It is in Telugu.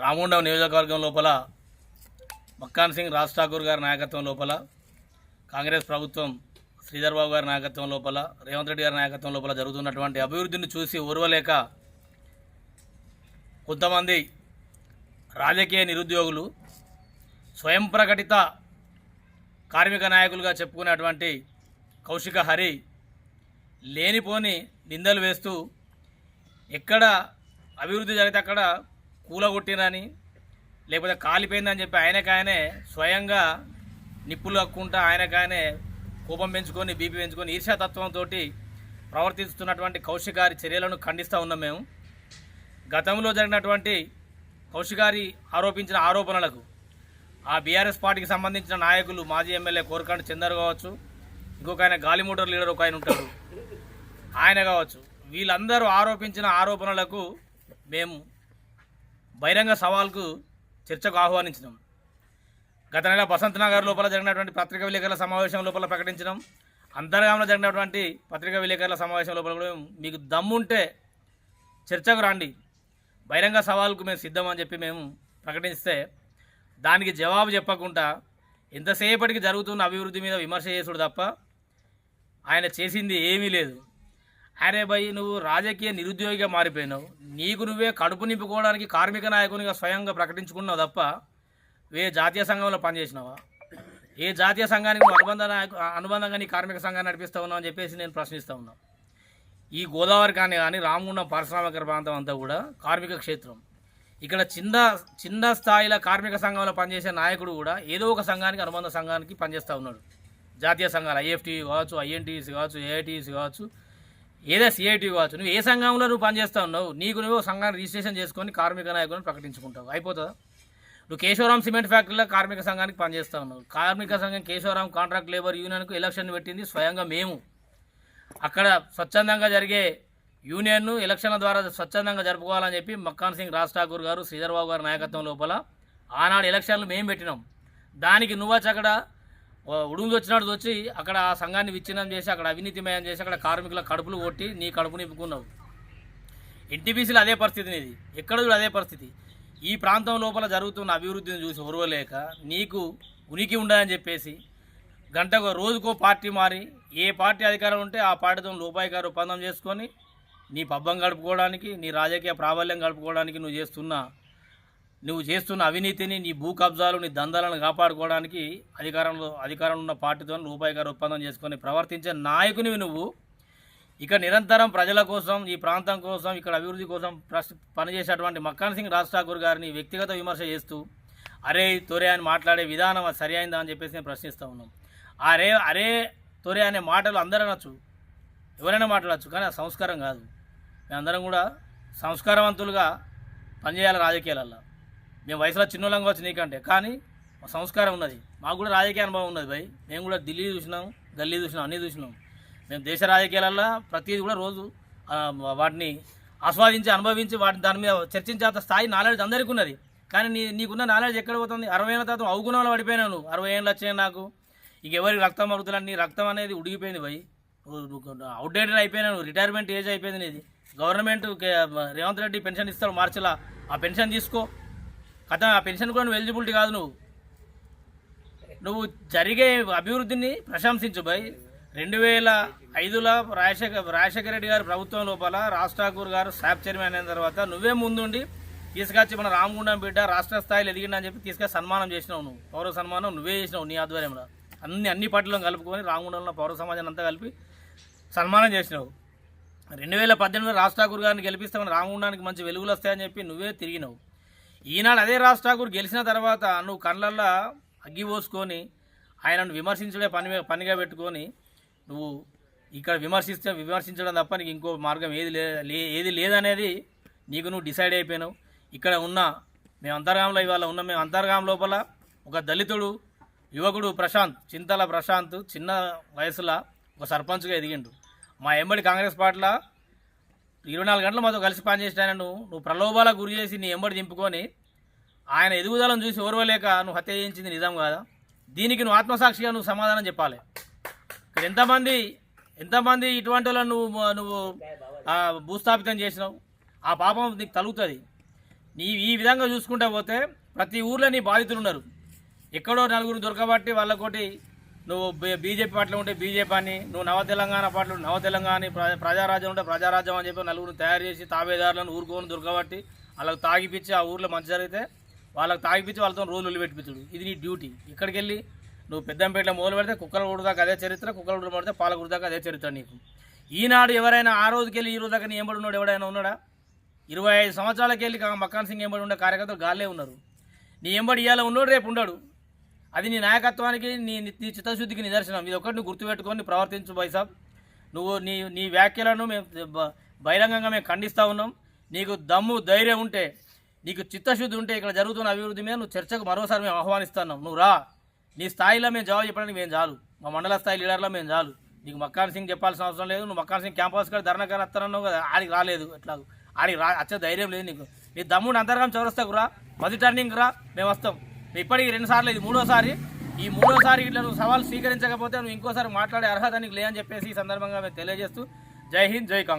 రామగుండం నియోజకవర్గం లోపల మక్కాన్ సింగ్ రాజ్ ఠాకూర్ గారి నాయకత్వం లోపల కాంగ్రెస్ ప్రభుత్వం శ్రీధర్ బాబు గారి నాయకత్వం లోపల రేవంత్ రెడ్డి గారి నాయకత్వం లోపల జరుగుతున్నటువంటి అభివృద్ధిని చూసి ఓర్వలేక కొంతమంది రాజకీయ నిరుద్యోగులు స్వయం ప్రకటిత కార్మిక నాయకులుగా చెప్పుకునేటువంటి కౌశిక హరి లేనిపోని నిందలు వేస్తూ ఎక్కడ అభివృద్ధి జరిగితే అక్కడ కూలగొట్టినని లేకపోతే కాలిపోయిందని చెప్పి ఆయనకాయనే స్వయంగా నిప్పులు హక్కుంటా ఆయనకాయనే కోపం పెంచుకొని బీపీ పెంచుకొని ఈర్ష్యాతత్వంతో ప్రవర్తిస్తున్నటువంటి కౌశికారి చర్యలను ఖండిస్తూ ఉన్నాం మేము. గతంలో జరిగినటువంటి కౌశికారి ఆరోపించిన ఆరోపణలకు ఆ బీఆర్ఎస్ పార్టీకి సంబంధించిన నాయకులు మాజీ ఎమ్మెల్యే కోరకండి చందర్ కావచ్చు ఇంకొక ఆయన గాలిమోటర్ లీడర్ ఒక ఆయన ఉంటాడు ఆయన కావచ్చు. వీళ్ళందరూ ఆరోపించిన ఆరోపణలకు మేము బహిరంగ సవాల్కు చర్చకు ఆహ్వానించడం గత నెల బసంత్ నగర్ లోపల జరిగినటువంటి పత్రికా విలేకరుల సమావేశం లోపల ప్రకటించడం అంతర్గామంలో జరిగినటువంటి పత్రికా విలేకరుల సమావేశం లోపల కూడా మీకు దమ్ముంటే చర్చకు రండి. బహిరంగ సవాల్కు మేము సిద్ధమని చెప్పి మేము ప్రకటిస్తే దానికి జవాబు చెప్పకుండా ఎంతసేపటికి జరుగుతున్న అభివృద్ధి మీద విమర్శ చేసుడు తప్ప ఆయన చేసింది ఏమీ లేదు. అరే భయ్ నువ్వు రాజకీయ నిరుద్యోగిగా మారిపోయినావు. నీకు నువ్వే కడుపు నింపుకోవడానికి కార్మిక నాయకునిగా స్వయంగా ప్రకటించుకున్నావు తప్ప ఏ జాతీయ సంఘంలో పనిచేసినావా? ఏ జాతీయ సంఘానికి నువ్వు అనుబంధ నాయకు అనుబంధంగా నీ కార్మిక సంఘాన్ని నడిపిస్తా ఉన్నావు అని చెప్పేసి నేను ప్రశ్నిస్తూ ఉన్నాను ఈ గోదావరి కానీ కానీ రామగుండం పారిశ్రామిక ప్రాంతం అంతా కూడా కార్మిక క్షేత్రం. ఇక్కడ చిన్న చిన్న స్థాయిలో కార్మిక సంఘంలో పనిచేసే నాయకుడు కూడా ఏదో ఒక సంఘానికి అనుబంధ సంఘానికి పనిచేస్తూ ఉన్నాడు. జాతీయ సంఘాలు ఐఎఫ్టీ కావచ్చు ఐఎన్టీసీ కావచ్చు ఏఐటీసీ కావచ్చు ఏదో సిఐటి కావచ్చు నువ్వు ఏ సంఘంలో నువ్వు పనిచేస్తా ఉన్నావు నీకు నువ్వు సంఘాన్ని రిజిస్ట్రేషన్ చేసుకొని కార్మిక నాయకులను ప్రకటించుకుంటావు. అయిపోతుందా? నువ్వు కేశవరాం సిమెంట్ ఫ్యాక్టరీలో కార్మిక సంఘానికి పనిచేస్తా ఉన్నావు. కార్మిక సంఘం కేశవరాం కాంట్రాక్ట్ లేబర్ యూనియన్కు ఎలక్షన్ పెట్టింది స్వయంగా మేము. అక్కడ స్వచ్ఛందంగా జరిగే యూనియన్ను ఎలక్షన్ల ద్వారా స్వచ్ఛందంగా జరుపుకోవాలని చెప్పి మక్కాన్ సింగ్ రాజ్ ఠాకూర్ గారు శ్రీధర్బాబు గారి నాయకత్వం లోపల ఆనాడు ఎలక్షన్లు మేము పెట్టినాం. దానికి నువ్వా అక్కడ ఉడుములు వచ్చినట్టు వచ్చి అక్కడ ఆ సంఘాన్ని విచ్ఛిన్నం చేసి అక్కడ అవినీతిమయం చేసి అక్కడ కార్మికుల కడుపులు కొట్టి నీ కడుపు నింపుకున్నావు. ఎన్టీపీసీలో అదే పరిస్థితి నీది. ఎక్కడ కూడా అదే పరిస్థితి. ఈ ప్రాంతం లోపల జరుగుతున్న అభివృద్ధిని చూసి ఒరవలేక నీకు ఉనికి ఉండదని చెప్పేసి గంటకు రోజుకో పార్టీ మారి ఏ పార్టీ అధికారం ఉంటే ఆ పార్టీతో రూపాయికారు ఒప్పందం చేసుకొని నీ పబ్బం గడుపుకోవడానికి నీ రాజకీయ ప్రాబల్యం గడుపుకోవడానికి నువ్వు చేస్తున్న నువ్వు చేస్తున్న అవినీతిని నీ భూ కబ్జాలు నీ దందాలను కాపాడుకోవడానికి అధికారంలో అధికారంలో ఉన్న పార్టీతో రూపాయికారు ఒప్పందం చేసుకొని ప్రవర్తించే నాయకునివి నువ్వు. ఇక నిరంతరం ప్రజల కోసం ఈ ప్రాంతం కోసం ఇక్కడ అభివృద్ధి కోసం పనిచేసేటువంటి మక్కాన్ సింగ్ రాజ్ ఠాకూర్ గారిని వ్యక్తిగత విమర్శ చేస్తూ అరే తొరే అని మాట్లాడే విధానం అది సరి అయిందా అని చెప్పేసి నేను ప్రశ్నిస్తూ ఉన్నాం. అరే అరే తొరే అనే మాటలు అందరూ అనొచ్చు. ఎవరైనా మాట్లాడచ్చు కానీ ఆ సంస్కారం కాదు. మేమందరం కూడా సంస్కారవంతులుగా పనిచేయాలి రాజకీయాలల్లో. మేము వయసులో చిన్నోళ్ళం కావచ్చు నీకంటే. కానీ సంస్కారం ఉన్నది. మాకు కూడా రాజకీయ అనుభవం ఉన్నది భయ్. మేము కూడా ఢిల్లీ చూసినాం గల్లీ చూసినాం అన్నీ చూసినాం. మేము దేశ రాజకీయాలలో ప్రతిదీ కూడా రోజు వాటిని ఆస్వాదించి అనుభవించి వాటి దాని మీద చర్చించేంత స్థాయి నాలెడ్జ్ అందరికీ ఉన్నది. కానీ నీ నీకున్న నాలెడ్జ్ ఎక్కడ పోతుంది? అరవై ఏళ్ళ తర్వాత అవగుణంలో పడిపోయినావు నువ్వు. అరవై ఏళ్ళు వచ్చినాయి నాకు. ఇక రక్తం మరుగుతున్నా రక్తం అనేది ఉడిగిపోయింది భయ్. అవుట్డేటెడ్ అయిపోయినా నువ్వు. రిటైర్మెంట్ ఏజ్ అయిపోయింది నీది. గవర్నమెంట్ రేవంత్ రెడ్డి పెన్షన్ ఇస్తాడు మార్చిలా. ఆ పెన్షన్ తీసుకో. కథ ఆ పెన్షన్ కూడా నువ్వు ఎలిజిబిలిటీ కాదు నువ్వు. నువ్వు జరిగే అభివృద్ధిని ప్రశంసించు భయ్. రెండు వేల ఐదులో రాజశేఖర్ రాజశేఖర రెడ్డి గారు ప్రభుత్వం లోపల రాజ్ ఠాకూర్ గారు శాప్ చైర్మన్ అయిన తర్వాత నువ్వే ముందుండి తీసుకొచ్చి మన రామగుండం బిడ్డ రాష్ట్ర స్థాయిలో ఎదిగిండని చెప్పి తీసుకొచ్చి సన్మానం చేసినావు నువ్వు. పౌర సన్మానం నువ్వే చేసినావు నీ ఆధ్వర్యంలో. అన్ని అన్ని పార్టీలను కలుపుకొని రామగుండంలో పౌర సమాజాన్ని అంతా కలిపి సన్మానం చేసినావు. రెండు వేల పద్దెనిమిదిలో రాజ్ ఠాకూర్ గారిని గెలిపిస్తామని రామగుండానికి మంచి వెలుగులు వస్తాయని చెప్పి నువ్వే తిరిగినావు. ఈనాడు అదే రాజ్ ఠాకూర్ గెలిచిన తర్వాత నువ్వు కళ్ళల్లో అగ్గి పోసుకొని ఆయనను విమర్శించడే పని పనిగా పెట్టుకొని నువ్వు ఇక్కడ విమర్శిస్తే విమర్శించడం తప్ప నీకు ఇంకో మార్గం ఏది లే లే- ఏది లేదనేది నీకు నువ్వు డిసైడ్ అయిపోయినావు. ఇక్కడ ఉన్న మేము అంతర్గాంలో ఇవాళ ఉన్న మేము అంతర్గాం లోపల ఒక దళితుడు యువకుడు ప్రశాంత్ చింతల ప్రశాంత్ చిన్న వయసులో ఒక సర్పంచ్గా ఎదిగిండు. మా ఎంబడి కాంగ్రెస్ పార్టీలో ఇరవై నాలుగు గంటలు మాతో కలిసి పనిచేసిన ఆయన నువ్వు. నువ్వు ప్రలోభాలకు గురి చేసి నీ ఎంబడి దింపుకొని ఆయన ఎదుగుదలను చూసి ఓర్వలేక నువ్వు హత్య చేయించింది నిజం కాదా? దీనికి నువ్వు ఆత్మసాక్షిగా నువ్వు సమాధానం చెప్పాలి. ఇక్కడ ఎంతమంది ఎంతమంది ఇటువంటి వాళ్ళని నువ్వు నువ్వు భూస్థాపితం చేసినావు? ఆ పాపం నీకు తలుగుతుంది. నీ ఈ విధంగా చూసుకుంటా పోతే ప్రతి ఊర్లో నీ బాధితులు ఉన్నారు. ఎక్కడో నలుగురు దొరకబట్టి వాళ్ళకోటి నువ్వు బీజేపీ పార్టీలో ఉంటే బీజేపీ అని నువ్వు నవ తెలంగాణ పార్టీలో నవ తెలంగాణ ప్ర- ప్రజారాజ్యం ఉంటే ప్రజారాజ్యం అని చెప్పి నలుగురు తయారు చేసి తాబేదారులను ఊరుకోని దుర్గబట్టి వాళ్ళకి తాగిపిచ్చి ఆ ఊర్లో మంచి జరిగితే వాళ్ళకి తాగిపిచ్చి వాళ్ళతో రోజులు పెట్టిపించుడు ఇది నీ డ్యూటీ. ఇక్కడికి వెళ్ళి నువ్వు పెద్దంపేటలో మొదలు పెడితే కుక్కల ఉడదాకా అదే చరిత్ర కుక్కల ఊరు పడితే పాల దాకా అదే చరిత్ర నీకు. ఈనాడు ఎవరైనా ఆ రోజుకి వెళ్ళి ఈ రోజు దాకా నీ ఎంబడి ఉన్నాడు ఎవడైనా ఉన్నాడా? ఇరవై ఐదు సంవత్సరాలకి వెళ్ళి మక్కాన్ సింగ్ ఎంబడి ఉండే కార్యకర్తలు గాలే ఉన్నారు. నీ ఎంబడి ఇవాళ ఉన్నాడు రేపు ఉండడు. అది నీ నాయకత్వానికి నీ నీ చిత్తశుద్ధికి నిదర్శనం. ఇది ఒకటి నువ్వు గుర్తుపెట్టుకొని ప్రవర్తించు బైసాబ్ నువ్వు నీ నీ వ్యాఖ్యలను మేము బ- బహిరంగంగా మేము ఖండిస్తూ ఉన్నాం. నీకు దమ్ము ధైర్యం ఉంటే నీకు చిత్తశుద్ధి ఉంటే ఇక్కడ జరుగుతున్న అభివృద్ధి మీద నువ్వు చర్చకు మరోసారి మేము ఆహ్వానిస్తున్నాం. నువ్వు రా. నీ స్థాయిలో మేము జవాబు చెప్పడానికి మేము చాలు. మా మండల స్థాయి లీడర్లో మేము చాలు. నీకు మక్కాన్ సింగ్ చెప్పాల్సిన అవసరం లేదు. నువ్వు మక్కాన్ సింగ్ క్యాంపస్ కూడా ధర్నా కానీ వస్తానన్నావు కదా ఆడికి రాలేదు. ఎట్లా ఆడికి రా వచ్చే ధైర్యం లేదు నీకు. నీ దమ్ముడు అంతర్గం చౌరస్తాకు రా. మొదటి టర్నింగ్ రా. మేము వస్తాం. ఇప్పటికి రెండు సార్లు ఇది మూడోసారి. ఈ మూడోసారి ఇట్లా నువ్వు సవాల్ స్వీకరించకపోతే నువ్వు ఇంకోసారి మాట్లాడే అర్హత నీకు లేదని చెప్పేసి ఈ సందర్భంగా మేము తెలియజేస్తూ జై హింద్ జై కాంగ్రెస్.